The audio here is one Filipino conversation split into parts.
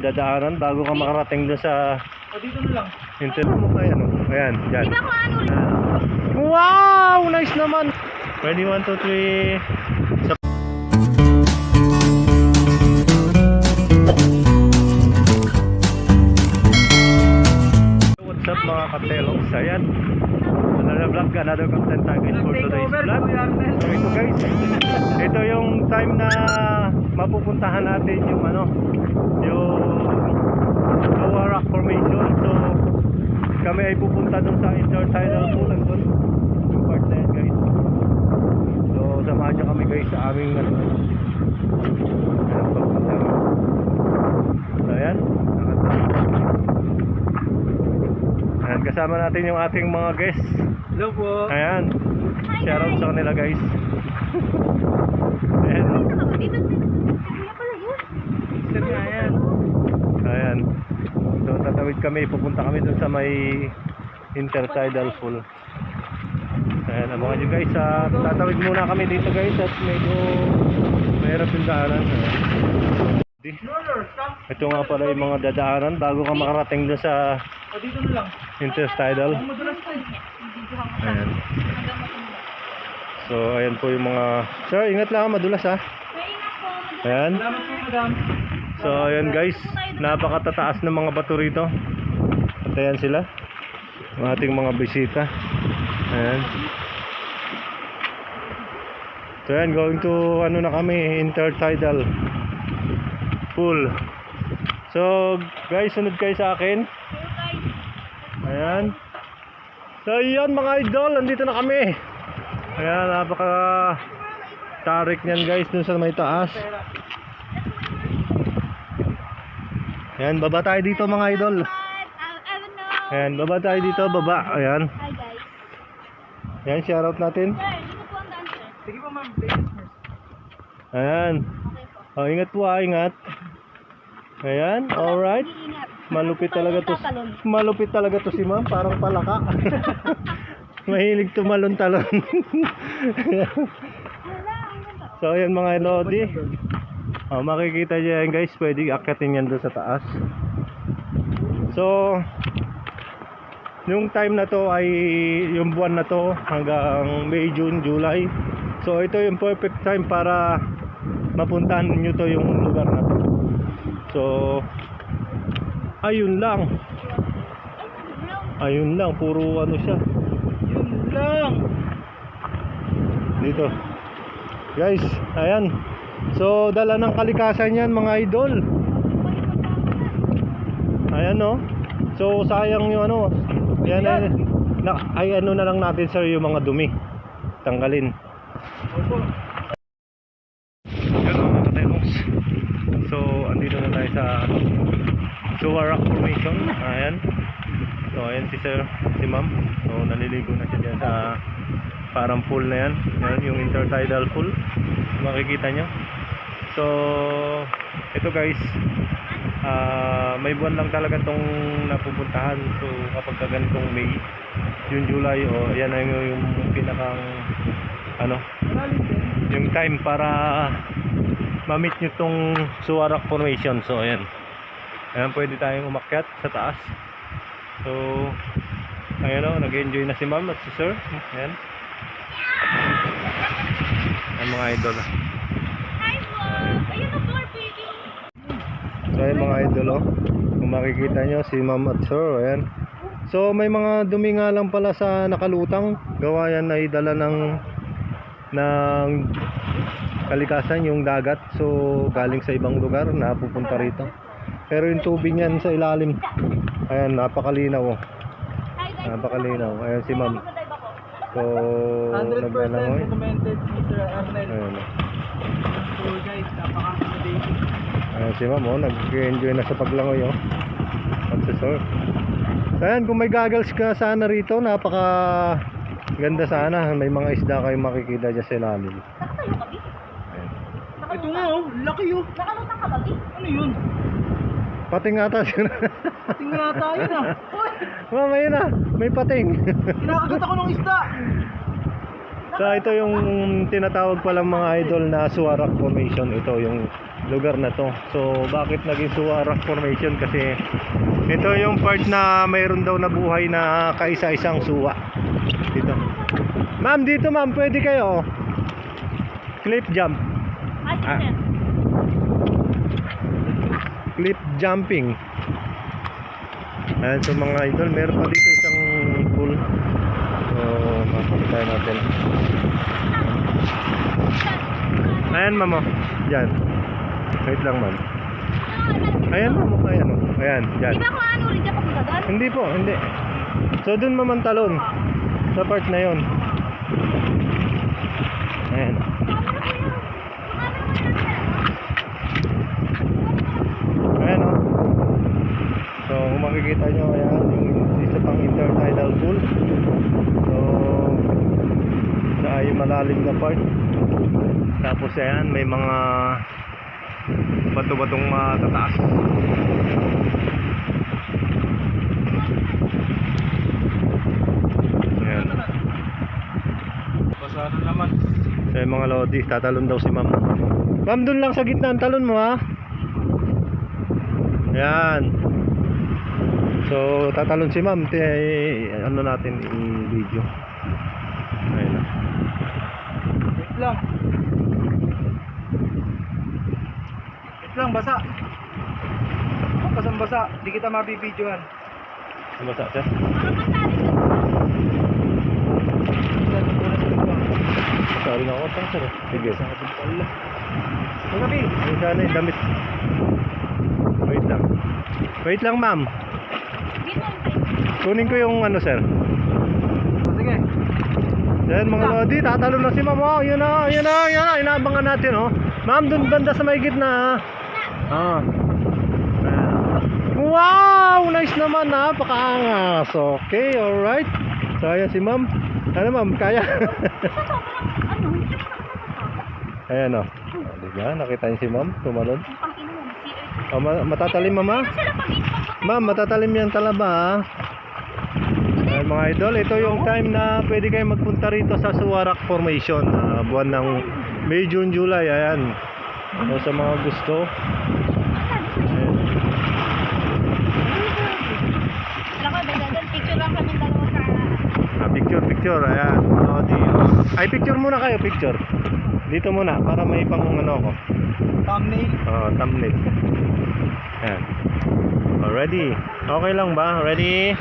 Dadaanan bago ka makarating doon sa O dito na lang. inter mo ayan oh. Ayan, dyan. Di ba kung ano? Wow! Nice naman! Ready, one, two, three. Sa What's up mga katelogs? Ayan. Another vlog, another content guys for today's vlog. So ito guys, ito yung time na mapupuntahan natin yung ano, yung Kawa Rock Formation. So kami ay pupunta dun sa intertidal pool and dun yung part na yan guys. So samahan nyo kami guys sa aming ano. So ayan. Ayan, kasama natin yung ating mga guests. Hello po. Ayan. Shoutout sa kanila guys. Ayan. Dito, Kuya pala yun. Sir nga yan. Ayan. So tatawid kami, pupunta kami dun sa may intertidal pool. Ayan, abangan nyo guys. ah, tatawid muna kami dito guys at medyo mahirap yung daanan. Ayan. Roller, stop. Ito nga pala yung mga dadaanan bago ka makarating dun sa ko eh. Ayan. So ayan po yung mga... Sir, ingat lang madulas ha. Ayan. So ayan guys, napakatataas ng mga bato rito. At ayan sila. Ang ating mga bisita. Ayan. So ayan, going to ano na kami, intertidal pool. So guys, sunod kayo sa akin. Ayan. So yun mga idol, nandito na kami. Ayan, napaka tarik niyan guys dun sa may taas. Ayan, baba tayo dito mga idol. Ayan, baba tayo dito, baba. Ayan. Ayan, natin. Ang daan sir. Sige po ma'am. Ayan. Oh, ingat po ah, ingat. Ayan, alright. Malupit talaga to. Malupit talaga to si ma'am, parang palaka. Mahilig ang ganda. so, ayan mga lodi. Oh, makikita niyo yan guys, pwede akyatin yan doon sa taas. So, yung time na to ay yung buwan na to hanggang May, June, July. So, ito yung perfect time para mapuntahan nyo to yung lugar na to. So, ayun lang. Ayun lang, puro ano siya. Yun lang. Dito. Guys, ayan. So, dala ng kalikasan yan mga idol. Ayan no. So, sayang yung ano. Yan ay, na, ay ano na lang natin sir yung mga dumi. Tanggalin. Opo. Yun mga katengs. So, andito na tayo sa Suwa Rock Formation. Ayan. So, ayan si sir, si ma'am. So, naliligo na siya dyan sa parang pool na yan. Ayan, yung intertidal pool. Makikita nyo. So, ito guys, ah may buwan lang talaga tong napupuntahan. So, kapag ka ganitong May, June, July, o yan ay yung pinakang ano, yung time para ma-meet nyo tong Suwarak Formation. So, ayan. Ayan, pwede tayong umakyat sa taas. So, ayan o, nag-enjoy na si ma'am at si sir. Ayan. Ayan mga idol. Ang. So, ayan mga idol o. Kung makikita nyo, si ma'am at sir. Ayan. So, may mga dumi nga lang pala sa nakalutang. Gawa yan ay dala ng ng kalikasan yung dagat so galing sa ibang lugar na pupunta rito pero yung tubig niyan sa ilalim ayan napakalinaw oh. Napakalinaw ayan si ma'am so 100% naglalangoy documented si Sir Arnel. ayan. So guys, napaka-accommodating. ayan si ma'am oh nag-enjoy na sa paglangoy oh so ayan kung may goggles ka sana rito napaka ganda sana may mga isda kayong makikita dyan sa ilalim? Ito nga oh, laki oh. Nakalutang ka ba, Bi? Ano yun? pating ata siya Tingnan na tayo na. ma'am ayun na may pating Kinakagat ako ng isda. So ito yung tinatawag palang mga idol na Suwarak Formation. Ito yung lugar na to. So bakit naging Suwa Rock Formation? Kasi ito yung part na mayroon daw na buhay na kaisa-isang suwa. Dito. Ma'am, dito ma'am, pwede kayo. Cliff jump. Ah. Cliff jumping. Ayan, so mga idol, meron pa dito isang pool. So, makakita natin. Ayan, ma'am. oh. Diyan. Wait lang, ma'am. Ayan, ma'am. oh. Ayan, oh. Ayan, diyan. Di ba kung ano rin dyan papunta doon? Hindi po, hindi. So, dun mamantalon. Sa part na yon. Ayan. Ayan, oh. So, kung makikita nyo, ayan, yung isa pang intertidal pool. So, sa yung malalim na part. Tapos, ayan, may mga bato-batong matataas. Ayan. Basa na naman. Yung mga lodi, tatalon daw si ma'am. Ma'am, dun lang sa gitna ang talon mo, ha? Ayan. So, tatalon si ma'am. Ano natin, i-video. Ayan na. Wait lang. Wait lang, basa. Ang basang basa. Di kita mabibidyohan. Basta, sir. Sorry na ako, sir, sir. Sige. Ay, sana yung damit. Wait lang. Wait lang, ma'am. Kunin ko yung ano, sir. Sige. Yan mga lodi, tatalon na si ma'am. Oh, yun na, yun na, yun na. Inaabangan natin, oh. Ma'am, dun banda sa may gitna, ah. Ah. Wow! Nice naman, napakaangas. Okay, alright. So, ayan si ma'am. Ano, ma'am, kaya? ayan, oh. oh diba? Nakita niyo si ma'am, tumalon. Oh, ma- matatalim, mama? Ma'am, matatalim yan talaba, ah. Mga idol, ito yung time na pwede kayo magpunta rito sa Suwarak Formation. ah, buwan ng May, June, July. Ayan. So, sa mga gusto. Ayan. Ko. Ah, picture, picture. Ayan. Mga di, oh. Ay, picture muna kayo, picture. Dito muna, para may pang ano ako. Thumbnail. Oh, thumbnail. Ayan. Oh, ready? Okay lang ba? Ready?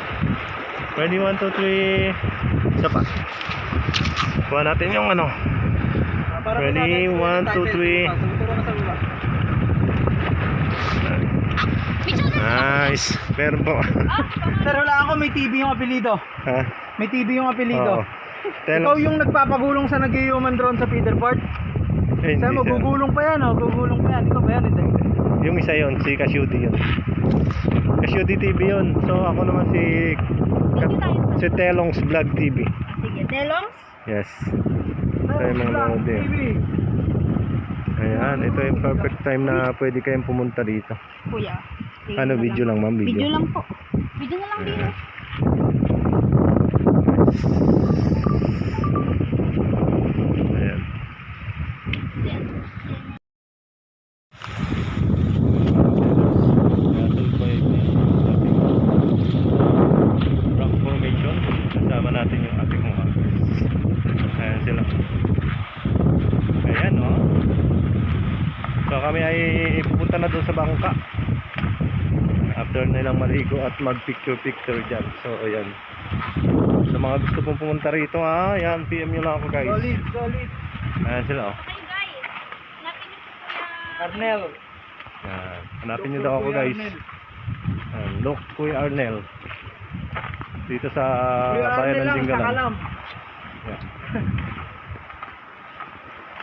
Ready? 1, 2, 3. Isa pa. Kuha natin yung ano. Ah, Ready? may natin- One, two, title. three. Ah, Sumuturo ka sa baba. Picture na! Nice. Meron po. Sir, wala ako. May TV yung apelido. ha? May TV yung apelido. Oo. Tell Ikaw yung nagpapagulong sa nag-human drone sa feeder port? Eh, Sir, magugulong pa yan, oh. Gugulong pa yan. Ikaw ba yan? Hindi. Yung isa yon si Kasyudi yun. Kasyudi TV yun. So ako naman si si Telong's Vlog TV. Sige, Delongs. Yes. Sir, Tayo mga lodi. TV. Ayan, ito yung perfect time na pwede kayong pumunta dito. Kuya. Ano, video lang ma'am, video. Video lang po. Video na lang dito. Ayan. Battle Point Rock Formation Kasama natin yung ating mga Ayan sila Ayan oh So kami ay pupunta na doon sa bangka After nilang maligo at mag picture picture dyan So ayan Sa mga gusto pong pumunta rito ha Ayan PM nyo lang ako guys Solid, solid. Ayan sila oh. Arnel. Ayan. Hanapin nyo daw ako guys Ayan, look Kuya Arnel dito sa bayan Arnel ng lang, sa Jingalan kalam. Yeah.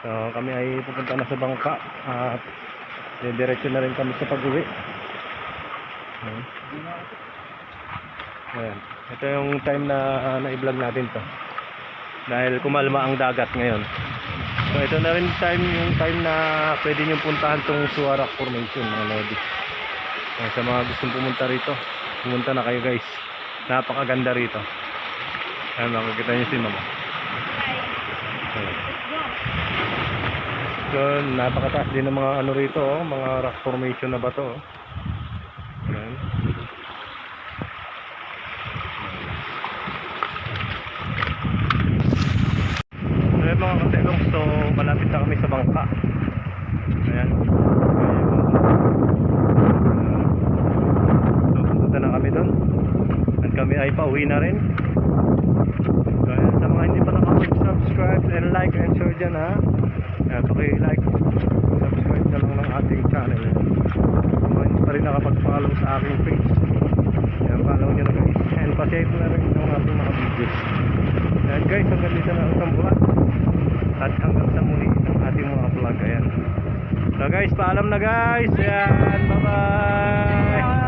So kami ay pupunta na sa bangka at diretso na rin kami sa pag-uwi. Ayan. Ayan. Ito yung time na uh, na-vlog natin to. Dahil kumalma ang dagat ngayon. So ito na rin time yung time na pwede nyo puntahan tong Suwarak Formation mga lodi. Ayan, sa mga gustong pumunta rito, pumunta na kayo guys. Napakaganda rito. Ayan, makikita nyo si mama. Hi. Ayan. Let's go. So, napakataas din ng mga ano rito, oh, mga rock formation na bato. Oh. Ayan. So, yun mga katilong, so malapit na kami sa bangka. Ayan. So, pupunta na kami doon. At kami ay pauwi na rin. So, ayan, sa mga hindi pa nakapag-subscribe and like and share dyan ha. Ayan, paki-like, subscribe na lang ng ating channel. Hindi pa rin nakapag-follow sa aking page. Ayan, follow nyo na guys. And pa-share na rin ng ating mga videos. Ayan guys, hanggang dito na ang vlog. At hanggang sa muli ng ating mga vlog. Ayan. So guys, paalam na guys. Ayan, bye-bye.